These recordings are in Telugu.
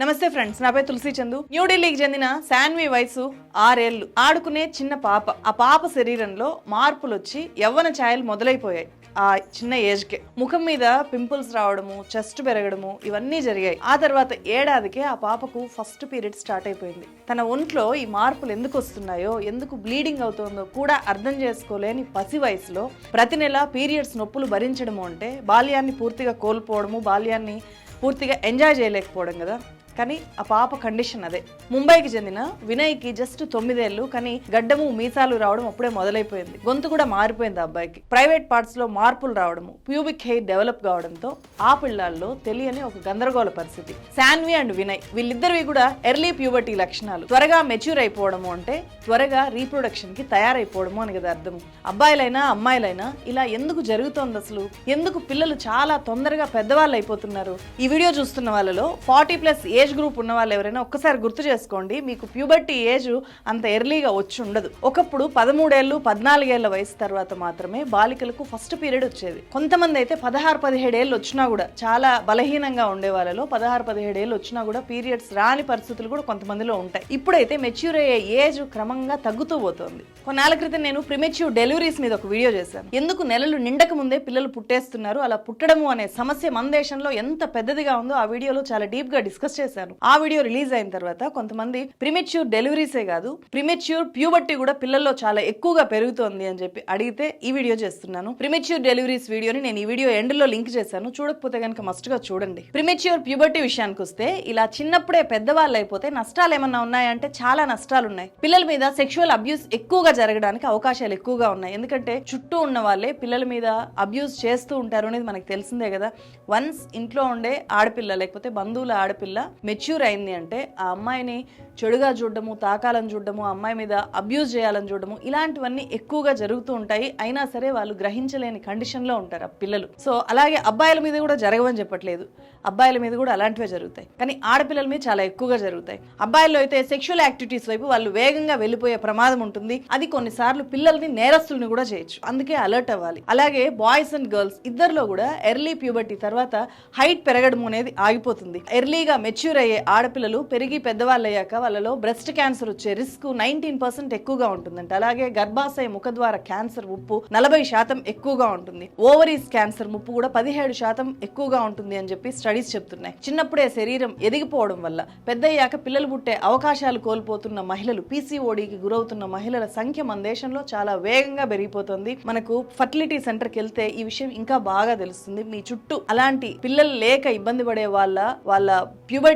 నమస్తే ఫ్రెండ్స్ నా పేరు తులసి చందు. న్యూఢిల్లీకి చెందిన శాన్వి వయసు ఆరేళ్ళు ఆడుకునే చిన్న పాప. ఆ పాప శరీరంలో మార్పులు వచ్చి యవ్వన ఛాయలు మొదలైపోయాయి ఆ చిన్న ఏజ్కే. ముఖం మీద పింపుల్స్ రావడము చెస్ట్ పెరగడము ఇవన్నీ జరిగాయి. ఆ తర్వాత ఏడాదికే ఆ పాపకు ఫస్ట్ పీరియడ్ స్టార్ట్ అయిపోయింది. తన ఒంట్లో ఈ మార్పులు ఎందుకు వస్తున్నాయో ఎందుకు బ్లీడింగ్ అవుతుందో కూడా అర్థం చేసుకోలేని పసి వయసులో ప్రతి నెల పీరియడ్స్ నొప్పులు భరించడము అంటే బాల్యాన్ని పూర్తిగా కోల్పోవడము బాల్యాన్ని పూర్తిగా ఎంజాయ్ చేయలేకపోవడం కదా. కానీ ఆ పాప కండిషన్ అదే. ముంబైకి చెందిన వినయ్కి జస్ట్ తొమ్మిదేళ్ళు కానీ గడ్డము మీసాలు రావడం అప్పుడే మొదలైపోయింది. గొంతు కూడా మారిపోయింది అబ్బాయికి. ప్రైవేట్ పార్ట్స్లో మార్పులు రావడము ప్యూబిక్ హెయిర్ డెవలప్ కావడంతో ఆ పిల్లల్లో తెలియని ఒక గందరగోళ పరిస్థితి. శాన్వి అండ్ వినయ్ వీళ్ళిద్దరివి కూడా ఎర్లీ ప్యూబర్టీ లక్షణాలు. త్వరగా మెచ్యూర్ అయిపోవడము అంటే త్వరగా రీప్రొడక్షన్కి తయారైపోవడము అని కదా అర్థం. అబ్బాయిలైనా అమ్మాయిలైనా ఇలా ఎందుకు జరుగుతోంది అసలు? ఎందుకు పిల్లలు చాలా తొందరగా పెద్దవాళ్ళు అయిపోతున్నారు? ఈ వీడియో చూస్తున్న వాళ్ళలో ఫార్టీ ప్లస్ ఏజ్ గ్రూప్ ఉన్న వాళ్ళు ఎవరైనా ఒక్కసారి గుర్తు చేసుకోండి మీకు ప్యూబర్టీ ఏజ్ అంత ఎర్లీగా వచ్చి ఉండదు. ఒకప్పుడు పదమూడేళ్ళు పద్నాలుగేళ్ళ వయసు తర్వాత మాత్రమే బాలికలకు ఫస్ట్ పీరియడ్ వచ్చేది. కొంతమంది అయితే పదహారు పదిహేడేళ్ళు వచ్చినా కూడా చాలా బలహీనంగా ఉండే వాళ్ళలో పదహారు పదిహేడేళ్ళు వచ్చినా కూడా పీరియడ్స్ రాని పరిస్థితులు కూడా కొంతమందిలో ఉంటాయి. ఇప్పుడైతే మెచ్యూర్ అయ్యే ఏజ్ క్రమంగా తగ్గుతూ పోతుంది. కొన్నాళ్ళ క్రితం నేను ప్రిమెచ్యూర్ డెలివరీస్ మీద ఒక వీడియో చేశాను. ఎందుకు నెలలు నిండక ముందే పిల్లలు పుట్టేస్తున్నారు అలా పుట్టడము అనే సమస్య మన దేశంలో ఎంత పెద్దదిగా ఉందో ఆ వీడియోలో చాలా డీప్గా డిస్కస్ చేశాను ఆ వీడియో రిలీజ్ అయిన తర్వాత కొంతమంది ప్రిమెచ్యూర్ డెలివరీసే కాదు ప్రిమెచ్యూర్ ప్యూబర్టీ కూడా పిల్లల్లో చాలా ఎక్కువగా పెరుగుతోంది అని చెప్పి అడిగితే ఈ వీడియో చేస్తున్నాను. ప్రిమెచ్యూర్ డెలివరీస్ వీడియోని నేను ఈ వీడియో ఎండ్లో లింక్ చేశాను. చూడకపోతే కనుక మస్ట్గా చూడండి. ప్రిమెచ్యూర్ ప్యూబర్టీ విషయానికి వస్తే ఇలా చిన్నప్పుడే పెద్దవాళ్ళు అయిపోతే నష్టాలు ఏమన్నా ఉన్నాయంటే చాలా నష్టాలు ఉన్నాయి పిల్లల మీద సెక్షువల్ అబ్యూస్ ఎక్కువగా జరగడానికి అవకాశాలు ఎక్కువగా ఉన్నాయి. ఎందుకంటే చుట్టూ ఉన్న వాళ్ళే పిల్లల మీద అబ్యూస్ చేస్తూ ఉంటారు అనేది మనకు తెలిసిందే కదా. వన్స్ ఇంట్లో ఉండే ఆడపిల్ల లేకపోతే బంధువుల ఆడపిల్ల మెచ్యూర్ అయింది అంటే ఆ అమ్మాయిని చెడుగా చూడడము తాకాలని చూడడము అమ్మాయి మీద అబ్యూజ్ చేయాలని చూడడము ఇలాంటివన్నీ ఎక్కువగా జరుగుతూ ఉంటాయి. అయినా సరే వాళ్ళు గ్రహించలేని కండిషన్లో ఉంటారు ఆ పిల్లలు. సో అలాగే అబ్బాయిల మీద కూడా జరగవని చెప్పట్లేదు. అబ్బాయిల మీద కూడా అలాంటివే జరుగుతాయి. కానీ ఆడపిల్లల మీద చాలా ఎక్కువగా జరుగుతాయి. అబ్బాయిల్లో అయితే సెక్షువల్ యాక్టివిటీస్ వైపు వాళ్ళు వేగంగా వెళ్ళిపోయే ప్రమాదం ఉంటుంది. అది కొన్నిసార్లు పిల్లల్ని నేరస్తుల్ని కూడా చేయొచ్చు. అందుకే అలర్ట్ అవ్వాలి. అలాగే బాయ్స్ అండ్ గర్ల్స్ ఇద్దరిలో కూడా ఎర్లీ ప్యూబర్టీ తర్వాత హైట్ పెరగడం అనేది ఆగిపోతుంది. ఎర్లీగా మెచ్యూర్ అయ్యే ఆడపిల్లలు పెరిగి పెద్దవాళ్ళయ్యాక వాళ్ళలో బ్రెస్ట్ క్యాన్సర్ వచ్చే రిస్క్ నైన్టీన్ పర్సెంట్ ఎక్కువగా ఉంటుందంట. అలాగే గర్భాశయ ముఖద్వార క్యాన్సర్ ముప్పు నలభై శాతం ఎక్కువగా ఉంటుంది. ఓవరీస్ క్యాన్సర్ ముప్పు కూడా పదిహేడు శాతం ఎక్కువగా ఉంటుంది అని చెప్పి స్టడీస్ చెప్తున్నాయి. చిన్నప్పుడే శరీరం ఎదిగిపోవడం వల్ల పెద్దయ్యాక పిల్లలు పుట్టే అవకాశాలు కోల్పోతున్న మహిళలు పీసీఓడికి గురవుతున్న మహిళల సంఖ్య మన దేశంలో చాలా వేగంగా పెరిగిపోతుంది. మనకు ఫర్టిలిటీ సెంటర్కి వెళ్తే ఈ విషయం ఇంకా బాగా తెలుస్తుంది. మీ చుట్టూ అలాంటి పిల్లలు లేక ఇబ్బంది పడే వాళ్ళ వాళ్ళ ప్యూబర్టీ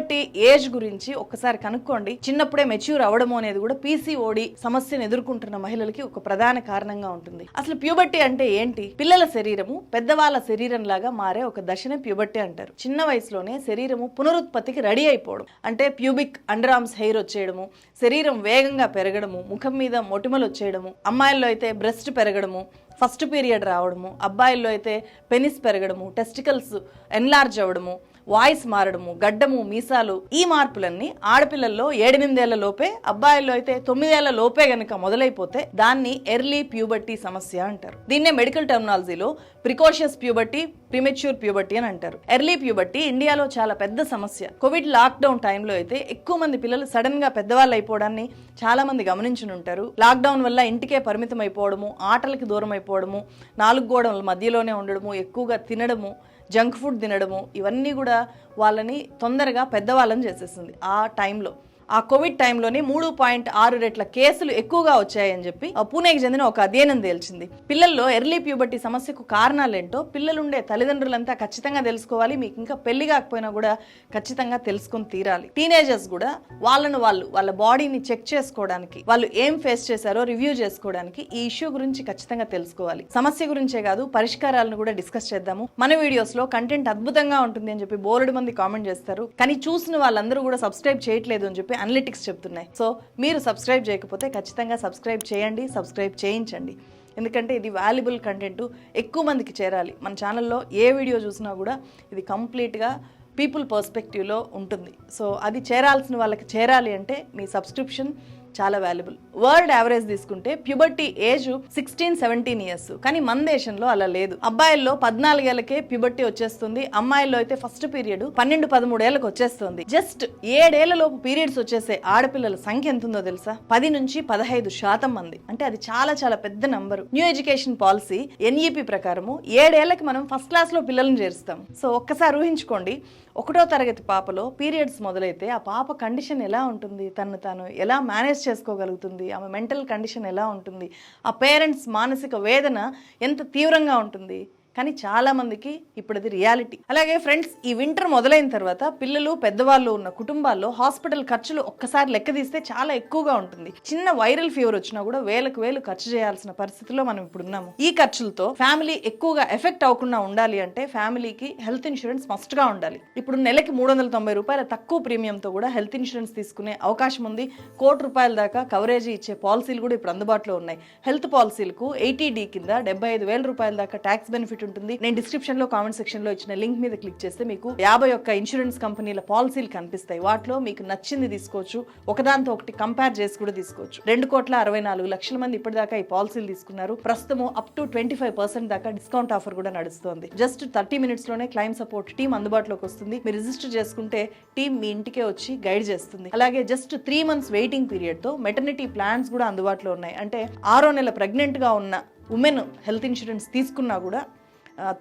ఏజ్ గురించి ఒక్కసారి కనుక్కోండి. చిన్నప్పుడే మెచ్యూర్ అవడము అనేది కూడా పీసీఓడి సమస్యను ఎదుర్కొంటున్న మహిళలకి ఒక ప్రధాన కారణంగా ఉంటుంది. అసలు ప్యూబర్టీ అంటే ఏంటి? పిల్లల శరీరము పెద్దవాళ్ళ శరీరం లాగా మారే ఒక దశనే ప్యూబర్టీ అంటారు. చిన్న వయసులోనే శరీరము పునరుత్పత్తికి రెడీ అయిపోవడం అంటే ప్యూబిక్ అండర్ ఆర్మ్స్ హెయిర్ వచ్చేయడము శరీరం వేగంగా పెరగడము ముఖం మీద మొటిమలు వచ్చేయడము అమ్మాయిల్లో అయితే బ్రెస్ట్ పెరగడము ఫస్ట్ పీరియడ్ రావడము అబ్బాయిల్లో అయితే పెనిస్ పెరగడము టెస్టికల్స్ ఎన్లార్జ్ అవ్వడము వాయిస్ మారడము గడ్డము మీసాలు ఈ మార్పులన్నీ ఆడపిల్లల్లో ఏడెనిమిదేళ్ళ లోపే అబ్బాయిల్లో అయితే తొమ్మిదేళ్ళ లోపే గనక మొదలైపోతే దాన్ని ఎర్లీ ప్యూబర్టీ సమస్య అంటారు. దీన్నే మెడికల్ టెర్మినాలజీలో ప్రికాషియస్ ప్యూబర్టీ ప్రిమెచ్యూర్ ప్యూబర్టీ అని అంటారు. ఎర్లీ ప్యూబర్టీ ఇండియాలో చాలా పెద్ద సమస్య. కోవిడ్ లాక్డౌన్ టైంలో అయితే ఎక్కువ మంది పిల్లలు సడన్గా పెద్దవాళ్ళు అయిపోవడాన్ని చాలా మంది గమనించుని ఉంటారు లాక్డౌన్ వల్ల ఇంటికే పరిమితం అయిపోవడము ఆటలకి దూరం అయిపోవడము నాలుగు గోడల మధ్యలోనే ఉండడము ఎక్కువగా తినడము జంక్ ఫుడ్ తినడము ఇవన్నీ కూడా వాళ్ళని తొందరగా పెద్దవాళ్ళని చేసేస్తుంది ఆ టైంలో. ఆ కోవిడ్ టైంలోనే మూడు పాయింట్ ఆరు రెట్ల కేసులు ఎక్కువగా వచ్చాయని చెప్పి ఆ పూణేకి చెందిన ఒక అధ్యయనం తేల్చింది. పిల్లల్లో ఎర్లీ ప్యూబర్టీ సమస్యకు కారణాలేంటో పిల్లలుండే తల్లిదండ్రులంతా ఖచ్చితంగా తెలుసుకోవాలి మీకు ఇంకా పెళ్ళి కాకపోయినా కూడా ఖచ్చితంగా తెలుసుకొని తీరాలి. టీనేజర్స్ కూడా వాళ్ళను వాళ్ళు వాళ్ళ బాడీని చెక్ చేసుకోవడానికి వాళ్ళు ఏం ఫేస్ చేశారో రివ్యూ చేసుకోవడానికి ఈ ఇష్యూ గురించి ఖచ్చితంగా తెలుసుకోవాలి. సమస్య గురించే కాదు పరిష్కారాలను కూడా డిస్కస్ చేద్దాము. మన వీడియోస్లో కంటెంట్ అద్భుతంగా ఉంటుంది అని చెప్పి బోలెడు మంది కామెంట్ చేస్తారు. కానీ చూసిన వాళ్ళందరూ కూడా సబ్స్క్రైబ్ చేయట్లేదు అని చెప్పి అనలిటిక్స్ చెప్తున్నాయి. సో మీరు సబ్స్క్రైబ్ చేయకపోతే ఖచ్చితంగా సబ్స్క్రైబ్ చేయండి సబ్స్క్రైబ్ చేయించండి. ఎందుకంటే ఇది వాల్యుబుల్ కంటెంట్ ఎక్కువ మందికి చేరాలి. మన ఛానల్లో ఏ వీడియో చూసినా కూడా ఇది కంప్లీట్గా పీపుల్ పర్స్పెక్టివ్లో ఉంటుంది. సో అది చేరాల్సిన వాళ్ళకి చేరాలి అంటే మీ సబ్స్క్రిప్షన్ చాలా వాల్యుబుల్ వరల్డ్ యావరేజ్ తీసుకుంటే puberty age sixteen seventeen years కానీ మన దేశంలో అలా లేదు. అబ్బాయిల్లో పద్నాలుగేళ్ళకే ప్యూబర్టీ వచ్చేస్తుంది. అమ్మాయిల్లో అయితే ఫస్ట్ పీరియడ్ పన్నెండు పదమూడేళ్ళకు వచ్చేస్తుంది. జస్ట్ ఏడేళ్ళలోపు పీరియడ్స్ వచ్చేసే ఆడపిల్లల సంఖ్య ఎంత ఉందో తెలుసా? పది నుంచి పదహైదు శాతం మంది. అంటే అది చాలా చాలా పెద్ద number new education policy NEP ప్రకారము ఏడేళ్ళకి మనం ఫస్ట్ క్లాస్లో పిల్లల్ని చేరుస్తాం. సో ఒక్కసారి ఊహించుకోండి. ఒకటో తరగతి పాపలో పీరియడ్స్ మొదలైతే ఆ పాప కండిషన్ ఎలా ఉంటుంది? తను తాను ఎలా మేనేజ్ చేసుకోగలుగుతుంది? ఆమె మెంటల్ కండిషన్ ఎలా ఉంటుంది? ఆ పేరెంట్స్ మానసిక వేదన ఎంత తీవ్రంగా ఉంటుంది? కానీ చాలా మందికి ఇప్పుడు అది రియాలిటీ. అలాగే ఫ్రెండ్స్ ఈ వింటర్ మొదలైన తర్వాత పిల్లలు పెద్దవాళ్ళు ఉన్న కుటుంబాల్లో హాస్పిటల్ ఖర్చులు ఒక్కసారి లెక్క తీస్తే చాలా ఎక్కువగా ఉంటుంది. చిన్న వైరల్ ఫీవర్ వచ్చినా కూడా వేలకు వేలు ఖర్చు చేయాల్సిన పరిస్థితిలో మనం ఇప్పుడు ఉన్నాము. ఈ ఖర్చులతో ఫ్యామిలీ ఎక్కువగా ఎఫెక్ట్ అవ్వకుండా ఉండాలి అంటే ఫ్యామిలీకి హెల్త్ ఇన్సూరెన్స్ మస్ట్గా ఉండాలి. ఇప్పుడు నెలకి మూడు వందల తొంభై రూపాయల తక్కువ ప్రీమియంతో కూడా హెల్త్ ఇన్సూరెన్స్ తీసుకునే అవకాశం ఉంది. కోటి రూపాయల దాకా కవరేజ్ ఇచ్చే పాలసీలు కూడా ఇప్పుడు అందుబాటులో ఉన్నాయి. హెల్త్ పాలసీలకు ఎయిటీడీ కింద డెబ్బై ఐదు వేల రూపాయల దాకా ట్యాక్స్ బెనిఫిట్ ఉంటుంది. నేను డిస్క్రిప్షన్లో కామెంట్ సెక్షన్లో ఇచ్చిన లింక్ మీద క్లిక్ చేస్తే మీకు యాభై ఒక్క ఇన్సూరెన్స్ కంపెనీల పాలసీలు కనిపిస్తాయి. వాటిలో మీకు నచ్చింది తీసుకోవచ్చు. ఒకదాంతో ఒకటి కంపేర్ చేసి కూడా తీసుకోవచ్చు. రెండు కోట్ల అరవై నాలుగు లక్షల మంది ఇప్పటిదాకా ఈ పాలసీలు తీసుకున్నారు. ప్రస్తుతం up to twenty five percent దాకా డిస్కౌంట్ ఆఫర్ కూడా నడుస్తుంది. జస్ట్ థర్టీ మినిట్స్లోనే క్లైమ్ సపోర్ట్ టీం అందుబాటులోకి వస్తుంది. మీరు రిజిస్టర్ చేసుకుంటే టీం మీ ఇంటికే వచ్చి గైడ్ చేస్తుంది. అలాగే జస్ట్ త్రీ మంత్స్ వెయిటింగ్ పీరియడ్తో మెటర్నిటీ ప్లాన్స్ కూడా అందుబాటులో ఉన్నాయి. అంటే ఆరో నెల ప్రెగ్నెంట్గా ఉన్న ఉమెన్ హెల్త్ ఇన్సూరెన్స్ తీసుకున్నా కూడా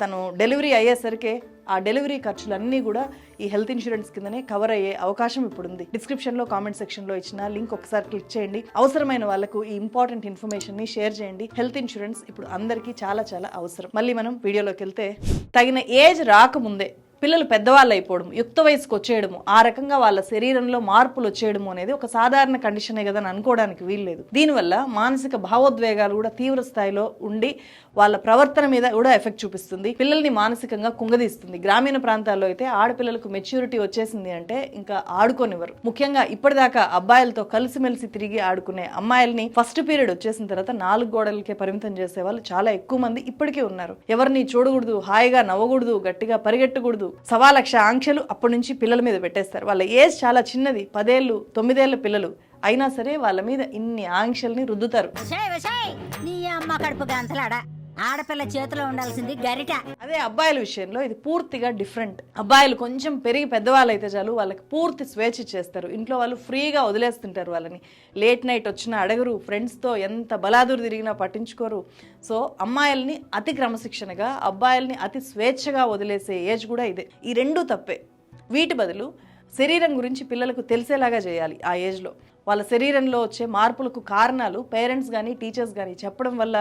తను డెలివరీ అయ్యేసరికి ఆ డెలివరీ ఖర్చులన్నీ కూడా ఈ హెల్త్ ఇన్సూరెన్స్ కిందనే కవర్ అయ్యే అవకాశం ఇప్పుడు ఉంది డిస్క్రిప్షన్లో కామెంట్ సెక్షన్లో ఇచ్చిన లింక్ ఒకసారి క్లిక్ చేయండి. అవసరమైన వాళ్ళకు ఈ ఇంపార్టెంట్ ఇన్ఫర్మేషన్ని షేర్ చేయండి. హెల్త్ ఇన్సూరెన్స్ ఇప్పుడు అందరికీ చాలా చాలా అవసరం. మళ్ళీ మనం వీడియోలోకి వెళ్తే తగిన ఏజ్ రాకముందే పిల్లలు పెద్దవాళ్ళు అయిపోవడం యుక్త వయసుకు వచ్చేయడము ఆ రకంగా వాళ్ళ శరీరంలో మార్పులు వచ్చేయడము అనేది ఒక సాధారణ కండిషనే కదా అని అనుకోవడానికి వీల్లేదు. దీనివల్ల మానసిక భావోద్వేగాలు కూడా తీవ్ర స్థాయిలో ఉండి వాళ్ళ ప్రవర్తన మీద కూడా ఎఫెక్ట్ చూపిస్తుంది. పిల్లల్ని మానసికంగా కుంగదీస్తుంది. గ్రామీణ ప్రాంతాల్లో అయితే ఆడపిల్లలకు మెచ్యూరిటీ వచ్చేసింది అంటే ఇంకా ఆడుకోనివ్వరు. ముఖ్యంగా ఇప్పటిదాకా అబ్బాయిలతో కలిసిమెలిసి తిరిగి ఆడుకునే అమ్మాయిల్ని ఫస్ట్ పీరియడ్ వచ్చేసిన తర్వాత నాలుగు గోడలకే పరిమితం చేసే వాళ్ళు చాలా ఎక్కువ మంది ఇప్పటికే ఉన్నారు. ఎవరిని చూడకూడదు హాయిగా నవ్వకూడదు గట్టిగా పరిగెట్టకూడదు సవా లక్ష ఆంక్షలు అప్పటి నుంచి పిల్లల మీద పెట్టేస్తారు. వాళ్ళ ఏజ్ చాలా చిన్నది. పదేళ్ళు తొమ్మిదేళ్ళ పిల్లలు అయినా సరే వాళ్ళ మీద ఇన్ని ఆంక్షల్ని రుద్దుతారు. ఆడపిల్ల చేతిలో ఉండాల్సింది గరిట. అదే అబ్బాయిల విషయంలో ఇది పూర్తిగా డిఫరెంట్ అబ్బాయిలు కొంచెం పెరిగి పెద్దవాళ్ళు అయితే చాలు వాళ్ళకి పూర్తి స్వేచ్ఛ ఇచ్చేస్తారు. ఇంట్లో వాళ్ళు ఫ్రీగా వదిలేస్తుంటారు వాళ్ళని. లేట్ నైట్ వచ్చిన అడగరు ఫ్రెండ్స్తో ఎంత బలాదురు తిరిగినా పట్టించుకోరు. సో అమ్మాయిల్ని అతి క్రమశిక్షణగా అబ్బాయిల్ని అతి స్వేచ్ఛగా వదిలేసే ఏజ్ కూడా ఇదే. ఈ రెండూ తప్పే. వీటి బదులు శరీరం గురించి పిల్లలకు తెలిసేలాగా చేయాలి ఆ ఏజ్లో వాళ్ళ శరీరంలో వచ్చే మార్పులకు కారణాలు పేరెంట్స్ కానీ టీచర్స్ కానీ చెప్పడం వల్ల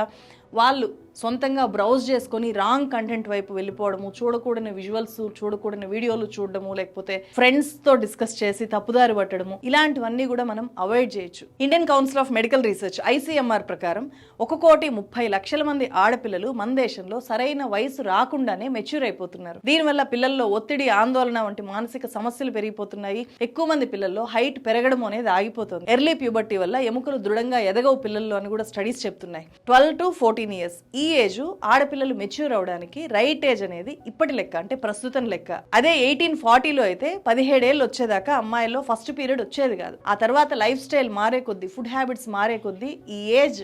వాళ్ళు సొంతంగా బ్రౌజ్ చేసుకొని రాంగ్ కంటెంట్ వైపు వెళ్ళిపోవడము చూడకూడని విజువల్స్ చూడకూడని వీడియోలు చూడడము లేకపోతే ఫ్రెండ్స్తో డిస్కస్ చేసి తప్పుదారి పట్టడము ఇలాంటివన్నీ కూడా మనం అవాయిడ్ చేయొచ్చు. Indian council of medical research ICMR ప్రకారం ఒక కోటి ముప్పై లక్షల మంది ఆడపిల్లలు మన దేశంలో సరైన వయసు రాకుండానే మెచ్యూర్ అయిపోతున్నారు. దీనివల్ల పిల్లల్లో ఒత్తిడి ఆందోళన వంటి మానసిక సమస్యలు పెరిగిపోతున్నాయి. ఎక్కువ మంది పిల్లల్లో హైట్ పెరగడం అనేది ఆగిపోతుంది. ఎర్లీ ప్యూబర్టీ వల్ల ఎముకలు దృఢంగా ఎదగవు పిల్లల్లో అని కూడా స్టడీస్ చెప్తున్నాయి. ట్వెల్వ్ టు ఫోర్టీన్ ఇయర్స్ ఈ ఏజ్ ఆడపిల్లలు మెచ్యూర్ అవడానికి రైట్ ఏజ్ అనేది ఇప్పటి లెక్క అంటే ప్రస్తుతం లెక్క. అదే ఎయిటీన్ ఫార్టీలో అయితే పదిహేడేళ్ళు వచ్చేదాకా అమ్మాయిల్లో ఫస్ట్ పీరియడ్ వచ్చేది కాదు. ఆ తర్వాత లైఫ్ స్టైల్ మారే కొద్దీ ఫుడ్ హ్యాబిట్స్ మారే కొద్దీ ఈ ఏజ్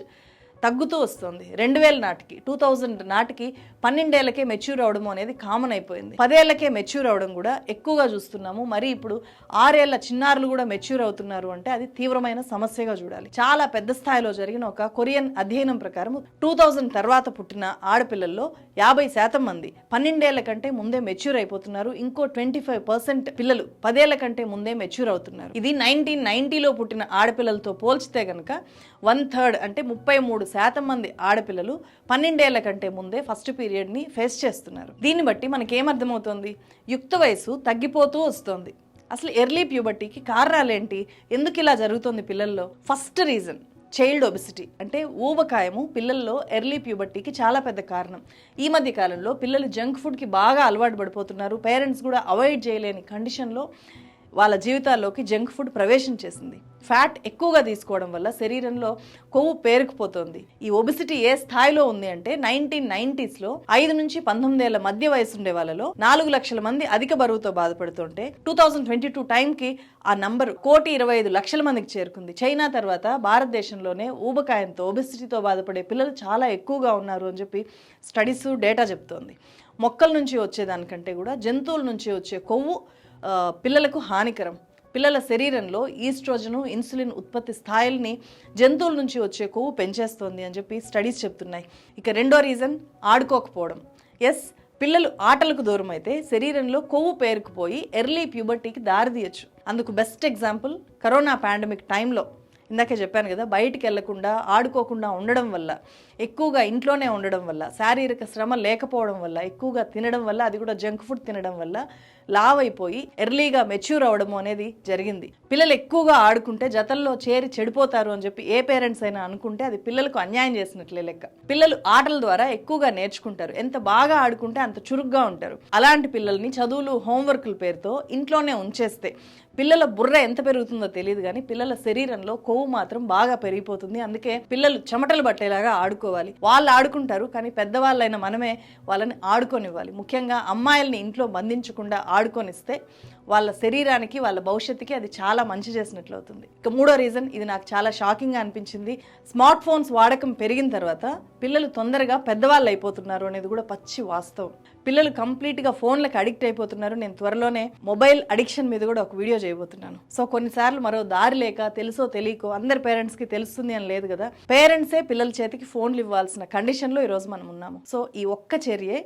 తగ్గుతూ వస్తుంది. రెండు వేల నాటికి టూ థౌజండ్ నాటికి పన్నెండేళ్ళకే మెచ్యూర్ అవడం అనేది కామన్ అయిపోయింది. పదేళ్ళకే మెచ్యూర్ అవడం కూడా ఎక్కువగా చూస్తున్నాము. మరి ఇప్పుడు ఆరేళ్ళ చిన్నారులు కూడా మెచ్యూర్ అవుతున్నారు అంటే అది తీవ్రమైన సమస్యగా చూడాలి. చాలా పెద్ద స్థాయిలో జరిగిన ఒక కొరియన్ అధ్యయనం ప్రకారం టూ థౌజండ్ తర్వాత పుట్టిన ఆడపిల్లల్లో యాభై శాతం మంది పన్నెండేళ్ళ కంటే ముందే మెచ్యూర్ అయిపోతున్నారు. ఇంకో ట్వంటీ ఫైవ్ పర్సెంట్ పిల్లలు పదేళ్ళ కంటే ముందే మెచ్యూర్ అవుతున్నారు. ఇది నైన్టీన్ నైన్టీలో పుట్టిన ఆడపిల్లలతో పోల్చితే గనక వన్ థర్డ్ అంటే ముప్పై మూడు శాతం మంది ఆడపిల్లలు పన్నెండేళ్ళ కంటే ముందే ఫస్ట్ పీరియడ్ని ఫేస్ చేస్తున్నారు. దీన్ని బట్టి మనకేమర్థమవుతోంది యుక్త వయసు తగ్గిపోతూ వస్తోంది. అసలు ఎర్లీ ప్యూబర్టీకి కారణాలేంటి? ఎందుకు ఇలా జరుగుతుంది పిల్లల్లో? ఫస్ట్ రీజన్ చైల్డ్ ఒబిసిటీ అంటే ఊబకాయము పిల్లల్లో ఎర్లీ ప్యూబర్టీకి చాలా పెద్ద కారణం. ఈ మధ్య కాలంలో పిల్లలు జంక్ ఫుడ్కి బాగా అలవాటు పడిపోతున్నారు. పేరెంట్స్ కూడా అవాయిడ్ చేయలేని కండిషన్లో వాళ్ళ జీవితాల్లోకి జంక్ ఫుడ్ ప్రవేశం చేసింది. ఫ్యాట్ ఎక్కువగా తీసుకోవడం వల్ల శరీరంలో కొవ్వు పేరుకుపోతుంది. ఈ ఒబిసిటీ ఏ స్థాయిలో ఉంది అంటే నైన్టీన్ నైన్టీస్లో ఐదు నుంచి పంతొమ్మిది ఏళ్ళ మధ్య వయసు ఉండే వాళ్ళలో నాలుగు లక్షల మంది అధిక బరువుతో బాధపడుతుంటే టూ థౌజండ్ ట్వంటీ టూ టైంకి ఆ నంబర్ కోటి ఇరవై ఐదు లక్షల మందికి చేరుకుంది. చైనా తర్వాత భారతదేశంలోనే ఊబకాయంతో ఒబిసిటీతో బాధపడే పిల్లలు చాలా ఎక్కువగా ఉన్నారు అని చెప్పి స్టడీస్ డేటా చెప్తోంది. మొక్కల నుంచి వచ్చేదానికంటే కూడా జంతువుల నుంచి వచ్చే కొవ్వు పిల్లలకు హానికరం. పిల్లల శరీరంలో ఈస్ట్రోజను ఇన్సులిన్ ఉత్పత్తి స్థాయిల్ని జంతువుల నుంచి వచ్చే కొవ్వు పెంచేస్తోంది అని చెప్పి స్టడీస్ చెప్తున్నాయి. ఇక రెండో రీజన్ ఆడుకోకపోవడం. ఎస్ పిల్లలు ఆటలకు దూరం అయితే శరీరంలో కొవ్వు పేరుకుపోయి ఎర్లీ ప్యూబర్టీకి దారితీయచ్చు. అందుకు బెస్ట్ ఎగ్జాంపుల్ కరోనా పాండమిక్ టైంలో. ఇందాకే చెప్పాను కదా బయటికి వెళ్ళకుండా ఆడుకోకుండా ఉండడం వల్ల. ఎక్కువగా ఇంట్లోనే ఉండడం వల్ల శారీరక శ్రమ లేకపోవడం వల్ల ఎక్కువగా తినడం వల్ల అది కూడా జంక్ ఫుడ్ తినడం వల్ల లావ్ అయిపోయి ఎర్లీగా మెచ్యూర్ అవడము అనేది జరిగింది. పిల్లలు ఎక్కువగా ఆడుకుంటే జతల్లో చేరి చెడిపోతారు అని చెప్పి ఏ పేరెంట్స్ అయినా అనుకుంటే అది పిల్లలకు అన్యాయం చేసినట్లే లెక్క. పిల్లలు ఆటల ద్వారా ఎక్కువగా నేర్చుకుంటారు. ఎంత బాగా ఆడుకుంటే అంత చురుగ్గా ఉంటారు. అలాంటి పిల్లల్ని చదువులు హోంవర్క్ల పేరుతో ఇంట్లోనే ఉంచేస్తే పిల్లల బుర్ర ఎంత పెరుగుతుందో తెలియదు కానీ పిల్లల శరీరంలో కొవ్వు మాత్రం బాగా పెరిగిపోతుంది. అందుకే పిల్లలు చెమటలు పట్టేలాగా ఆడుకోవాలి. వాళ్ళు ఆడుకుంటారు కానీ పెద్దవాళ్ళైన మనమే వాళ్ళని ఆడుకొనివ్వాలి. ముఖ్యంగా అమ్మాయిల్ని ఇంట్లో బంధించకుండా ఆడుకొనిస్తే వాళ్ళ శరీరానికి వాళ్ళ భవిష్యత్తుకి అది చాలా మంచి చేసినట్లు అవుతుంది. ఇక మూడో రీజన్ ఇది నాకు చాలా షాకింగ్గా అనిపించింది. స్మార్ట్ ఫోన్స్ వాడకం పెరిగిన తర్వాత పిల్లలు తొందరగా పెద్దవాళ్ళు అయిపోతున్నారు అనేది కూడా పచ్చి వాస్తవం. పిల్లలు కంప్లీట్గా ఫోన్లకు అడిక్ట్ అయిపోతున్నారు. నేను త్వరలోనే మొబైల్ అడిక్షన్ మీద కూడా ఒక వీడియో చేయబోతున్నాను. సో కొన్నిసార్లు మరో దారి లేక తెలుసో తెలియకో అందరి పేరెంట్స్కి తెలుస్తుంది అని లేదు కదా. పేరెంట్సే పిల్లల చేతికి ఫోన్లు ఇవ్వాల్సిన కండిషన్లో ఈరోజు మనం ఉన్నాము. సో ఈ ఒక్క చర్యే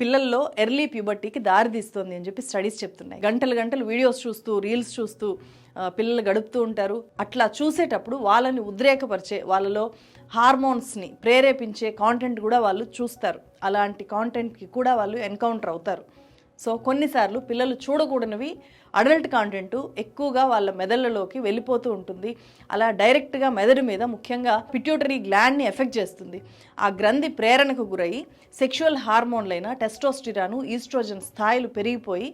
పిల్లల్లో ఎర్లీ ప్యూబర్టీకి దారితీస్తుంది అని చెప్పి స్టడీస్ చెప్తున్నాయి. గంటలు గంటలు వీడియోస్ చూస్తూ రీల్స్ చూస్తూ పిల్లలు గడుపుతూ ఉంటారు. అట్లా చూసేటప్పుడు వాళ్ళని ఉద్రేకపరిచే వాళ్ళలో హార్మోన్స్ని ప్రేరేపించే కాంటెంట్ కూడా వాళ్ళు చూస్తారు. అలాంటి కాంటెంట్కి కూడా వాళ్ళు ఎన్కౌంటర్ అవుతారు. సో కొన్నిసార్లు పిల్లలు చూడకూడనివి అడల్ట్ కాంటెంట్ ఎక్కువగా వాళ్ళ మెదళ్ళలోకి వెళ్ళిపోతూ ఉంటుంది. అలా డైరెక్ట్గా మెదడు మీద ముఖ్యంగా పిట్యూటరీ గ్లాండ్ని ఎఫెక్ట్ చేస్తుంది. ఆ గ్రంథి ప్రేరణకు గురై సెక్షువల్ హార్మోన్లైన టెస్టోస్టిరాను ఈస్ట్రోజన్ స్థాయిలు పెరిగిపోయి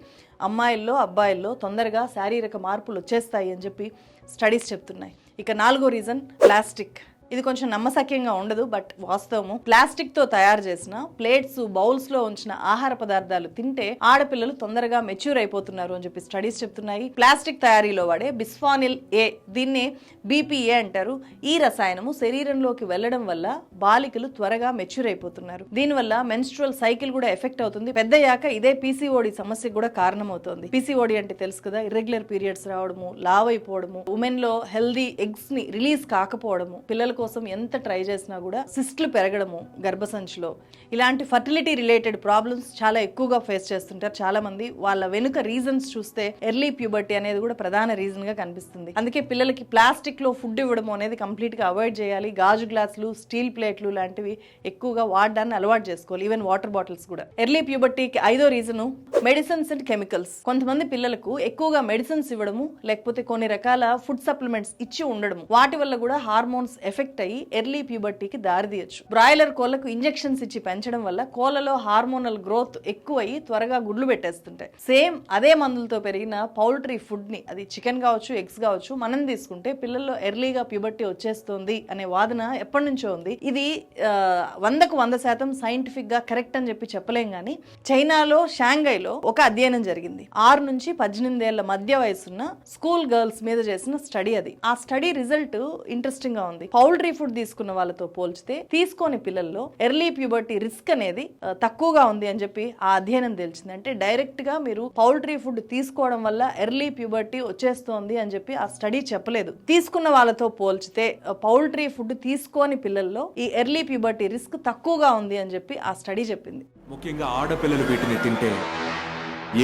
అమ్మాయిల్లో అబ్బాయిల్లో తొందరగా శారీరక మార్పులు వచ్చేస్తాయి అని చెప్పి స్టడీస్ చెప్తున్నాయి. ఇక నాలుగో రీజన్ ప్లాస్టిక్ ఇది కొంచెం నమ్మసక్యంగా ఉండదు బట్ వాస్తవము. ప్లాస్టిక్తో తయారు చేసిన ప్లేట్స్ బౌల్స్లో ఉంచిన ఆహార పదార్థాలు తింటే ఆడపిల్లలు తొందరగా మెచ్యూర్ అయిపోతున్నారు అని చెప్పి స్టడీస్ చెప్తున్నాయి. ప్లాస్టిక్ తయారీలో వాడే బిస్ఫానిల్ ఏ దీన్ని బీపీఏ అంటారు. ఈ రసాయనము శరీరంలోకి వెళ్ళడం వల్ల బాలికలు త్వరగా మెచ్యూర్ అయిపోతున్నారు. దీనివల్ల మెన్స్ట్రువల్ సైకిల్ కూడా ఎఫెక్ట్ అవుతుంది. పెద్దయ్యాక ఇదే పీసీఓడి సమస్యకు కూడా కారణమవుతుంది. పీసీఓడి అంటే తెలుసు కదా ఇర్రెగ్యులర్ పీరియడ్స్ రావడము లావ్ అయిపోవడము ఉమెన్లో హెల్దీ ఎగ్స్ని రిలీజ్ కాకపోవడము పిల్లల కోసం ఎంత ట్రై చేసినా కూడా సిస్ట్లు పెరగడము గర్భసంచిలో. ఇలాంటి ఫర్టిలిటీ రిలేటెడ్ ప్రాబ్లమ్స్ చాలా ఎక్కువగా ఫేస్ చేస్తుంటారు చాలా మంది వాళ్ళ వెనుక రీజన్స్ చూస్తే ఎర్లీ ప్యూబర్టీ అనేది కూడా ప్రధాన రీజన్గా కనిపిస్తుంది. అందుకే పిల్లలకి ప్లాస్టిక్లో ఫుడ్ ఇవ్వడం అనేది కంప్లీట్గా అవాయిడ్ చేయాలి. గాజు గ్లాసులు స్టీల్ ప్లేట్లు లాంటివి ఎక్కువగా వాడడాన్ని అలవాటు చేసుకోవాలి. ఈవెన్ వాటర్ బాటిల్స్ కూడా. ఎర్లీ ప్యూబర్టీకి ఐదో రీజన్ మెడిసిన్స్ అండ్ కెమికల్స్. కొంతమంది పిల్లలకు ఎక్కువగా మెడిసిన్స్ ఇవ్వడము లేకపోతే కొన్ని రకాల ఫుడ్ సప్లిమెంట్స్ ఇచ్చి ఉండడం వాటి వల్ల కూడా హార్మోన్స్ ఎఫెక్ట్ అయ్యి ఎర్లీ ప్యూబర్టీకి దారితీయచ్చు బ్రాయిలర్ కోళ్ళకు ఇంజెక్షన్స్ ఇచ్చి పెంచడం వల్ల కోళ్ళలో హార్మోనల్ గ్రోత్ ఎక్కువయ్యి త్వరగా గుడ్లు పెట్టేస్తుంటాయి. సేమ్ అదే మందులతో పెరిగిన పౌల్ట్రీ ఫుడ్ని అది చికెన్ కావచ్చు ఎగ్స్ కావచ్చు మనం తీసుకుంటే పిల్లల్లో ఎర్లీగా ప్యూబర్టీ వచ్చేస్తుంది అనే వాదన ఎప్పటి నుంచో ఉంది. ఇది వందకు వంద శాతం సైంటిఫిక్గా కరెక్ట్ అని చెప్పి చెప్పలేం కానీ చైనాలో షాంఘైలో ఒక అధ్యయనం జరిగింది. ఆరు నుంచి పద్దెనిమిది ఏళ్ళ మధ్య వయసున్న స్కూల్ గర్ల్స్ మీద చేసిన స్టడీ అది. ఆ స్టడీ రిజల్ట్ ఇంట్రెస్టింగ్గా ఉంది పౌల్ట్రీ ఫుడ్ తీసుకున్న వాళ్ళతో పోల్చితే తీసుకోని పిల్లల్లో ఎర్లీ ప్యూబర్టీ రిస్క్ అనేది తక్కువగా ఉంది అని చెప్పి ఆ అధ్యయనం తెలిసింది. అంటే డైరెక్ట్గా మీరు పౌల్ట్రీ ఫుడ్ తీసుకోవడం వల్ల ఎర్లీ ప్యూబర్టీ వచ్చేస్తోంది అని చెప్పి ఆ స్టడీ చెప్పలేదు. తీసుకున్న వాళ్ళతో పోల్చితే పౌల్ట్రీ ఫుడ్ తీసుకోని పిల్లల్లో ఈ ఎర్లీ ప్యూబర్టీ రిస్క్ తక్కువగా ఉంది అని చెప్పి ఆ స్టడీ చెప్పింది. ముఖ్యంగా ఆడపిల్లలు వీటిని తింటే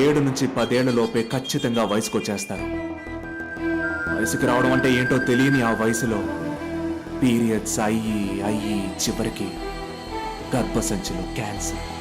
ఏడు నుంచి పదేళ్ళ లోపే ఖచ్చితంగా వయసుకు వచ్చేస్తారు వయసుకి రావడం అంటే ఏంటో తెలియని ఆ వయసులో పీరియడ్స్ అయ్యి అయ్యి చివరికి గర్భసంచిలో క్యాన్సర్.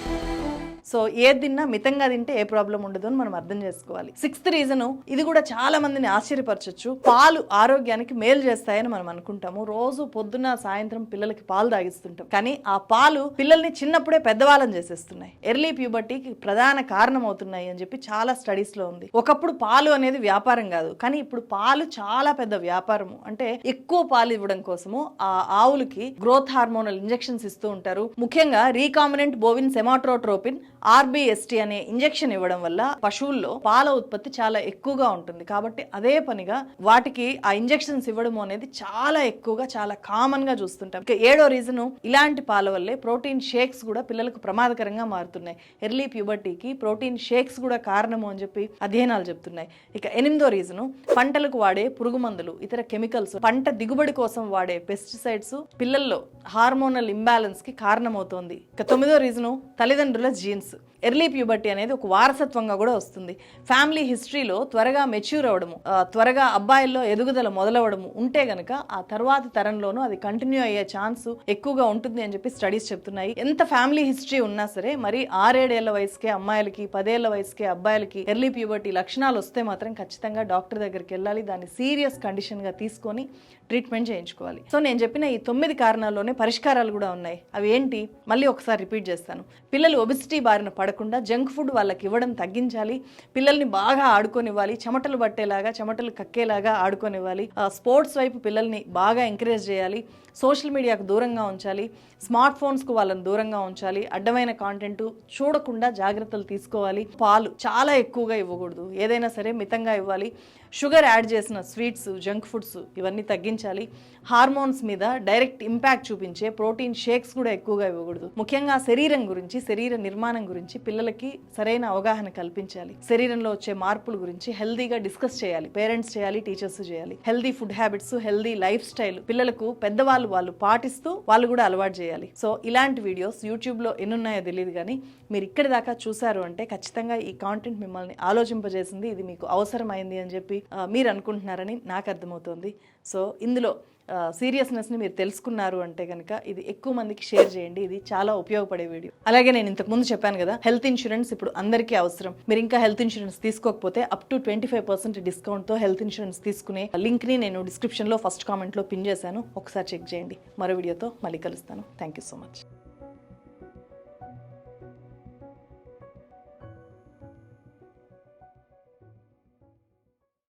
సో ఏది తిన్నా మితంగా తింటే ఏ ప్రాబ్లం ఉండదు అని మనం అర్థం చేసుకోవాలి. సిక్స్త్ రీజన్ ఇది కూడా చాలా మందిని ఆశ్చర్యపరచొచ్చు. పాలు ఆరోగ్యానికి మేలు చేస్తాయని మనం అనుకుంటాము. రోజు పొద్దున సాయంత్రం పిల్లలకి పాలు తాగిస్తుంటాం. కానీ ఆ పాలు పిల్లల్ని చిన్నప్పుడే పెద్దవాళ్ళని చేసేస్తున్నాయి. ఎర్లీ ప్యూబర్టీకి ప్రధాన కారణం అవుతున్నాయి అని చెప్పి చాలా స్టడీస్లో ఉంది. ఒకప్పుడు పాలు అనేది వ్యాపారం కాదు. కానీ ఇప్పుడు పాలు చాలా పెద్ద వ్యాపారము. అంటే ఎక్కువ పాలు ఇవ్వడం కోసము ఆ ఆవులకి గ్రోత్ హార్మోనల్ ఇంజెక్షన్స్ ఇస్తూ ఉంటారు. ముఖ్యంగా రీకామినెంట్ బోవిన్ సెమాట్రోట్రోపిన్ ఆర్బిఎస్టి అనే ఇంజెక్షన్ ఇవ్వడం వల్ల పశువుల్లో పాల ఉత్పత్తి చాలా ఎక్కువగా ఉంటుంది. కాబట్టి అదే పనిగా వాటికి ఆ ఇంజెక్షన్స్ ఇవ్వడం అనేది చాలా ఎక్కువగా చాలా కామన్గా చూస్తుంటాం. ఇక ఏడో రీజన్ ఇలాంటి పాల వల్లే ప్రోటీన్ షేక్స్ కూడా పిల్లలకు ప్రమాదకరంగా మారుతున్నాయి. ఎర్లీ ప్యూబర్టీకి ప్రోటీన్ షేక్స్ కూడా కారణము అని చెప్పి అధ్యయనాలు చెప్తున్నాయి. ఇక ఎనిమిదో రీజను పంటలకు వాడే పురుగు మందులు ఇతర కెమికల్స్. పంట దిగుబడి కోసం వాడే పెస్టిసైడ్స్ పిల్లల్లో హార్మోనల్ ఇంబ్యాలెన్స్కి కారణమవుతోంది. ఇక తొమ్మిదో రీజను తల్లిదండ్రుల జీన్స్. is ఎర్లీ ప్యూబర్టీ అనేది ఒక వారసత్వంగా కూడా వస్తుంది. ఫ్యామిలీ హిస్టరీలో త్వరగా మెచ్యూర్ అవ్వడము త్వరగా అబ్బాయిల్లో ఎదుగుదల మొదలవడము ఉంటే గనక ఆ తర్వాత తరంలోనూ అది కంటిన్యూ అయ్యే ఛాన్స్ ఎక్కువగా ఉంటుంది అని చెప్పి స్టడీస్ చెప్తున్నాయి. ఎంత ఫ్యామిలీ హిస్టరీ ఉన్నా సరే మరి ఆరేడేళ్ళ వయసుకే అమ్మాయిలకి పదేళ్ళ వయసుకే అబ్బాయిలకి ఎర్లీ ప్యూబర్టీ లక్షణాలు వస్తే మాత్రం ఖచ్చితంగా డాక్టర్ దగ్గరికి వెళ్ళాలి దాన్ని సీరియస్ కండిషన్గా తీసుకొని ట్రీట్మెంట్ చేయించుకోవాలి. సో నేను చెప్పిన ఈ తొమ్మిది కారణాల్లోనే పరిష్కారాలు కూడా ఉన్నాయి. అవి ఏంటి? మళ్ళీ ఒకసారి రిపీట్ చేస్తాను. పిల్లలు ఒబిసిటీ బారిన పడకుండా జంక్ ఫుడ్ వాళ్ళకి ఇవ్వడం తగ్గించాలి. పిల్లల్ని బాగా ఆడుకోనివ్వాలి. చెమటలు పట్టేలాగా చెమటలు కక్కేలాగా ఆడుకోనివ్వాలి. ఆ, స్పోర్ట్స్ వైపు పిల్లల్ని బాగా ఎంకరేజ్ చేయాలి. సోషల్ మీడియాకు దూరంగా ఉంచాలి స్మార్ట్ ఫోన్స్కు వాళ్ళని దూరంగా ఉంచాలి అడ్డమైన కాంటెంట్ చూడకుండా జాగ్రత్తలు తీసుకోవాలి. పాలు చాలా ఎక్కువగా ఇవ్వకూడదు. ఏదైనా సరే మితంగా ఇవ్వాలి. షుగర్ యాడ్ చేసిన స్వీట్స్ జంక్ ఫుడ్స్ ఇవన్నీ తగ్గించాలి. హార్మోన్స్ మీద డైరెక్ట్ ఇంపాక్ట్ చూపించే ప్రోటీన్ షేక్స్ కూడా ఎక్కువగా ఇవ్వకూడదు. ముఖ్యంగా శరీరం గురించి శరీర నిర్మాణం గురించి పిల్లలకి సరైన అవగాహన కల్పించాలి. శరీరంలో వచ్చే మార్పుల గురించి హెల్దీగా డిస్కస్ చేయాలి. పేరెంట్స్ చేయాలి టీచర్స్ చేయాలి. Healthy food habits healthy lifestyle పిల్లలకు పెద్దవాళ్ళు వాళ్ళు పాటిస్తూ వాళ్ళు కూడా అలవాటు చేయాలి. సో ఇలాంటి వీడియోస్ యూట్యూబ్లో ఎన్ని ఉన్నాయో తెలియదు కానీ మీరు ఇక్కడి దాకా చూసారు అంటే ఖచ్చితంగా ఈ కాంటెంట్ మిమ్మల్ని ఆలోచింపజేసింది. ఇది మీకు అవసరమైంది అని చెప్పి మీరు అనుకుంటున్నారని నాకు అర్థమవుతోంది. సో ఇందులో సీరియస్నెస్ని మీరు తెలుసుకున్నారు అంటే కనుక ఇది ఎక్కువ మందికి షేర్ చేయండి. ఇది చాలా ఉపయోగపడే వీడియో అలాగే నేను ఇంతకు ముందు చెప్పాను కదా హెల్త్ ఇన్సూరెన్స్ ఇప్పుడు అందరికీ అవసరం. మీరు ఇంకా హెల్త్ ఇన్సూరెన్స్ తీసుకోకపోతే up to twenty five percent డిస్కౌంట్తో health insurance తీసుకునే లింక్ని నేను డిస్క్రిప్షన్లో ఫస్ట్ కామెంట్లో పిన్ చేశాను. ఒకసారి చెక్ చేయండి. మరో వీడియోతో మళ్ళీ కలుస్తాను. Thank you so much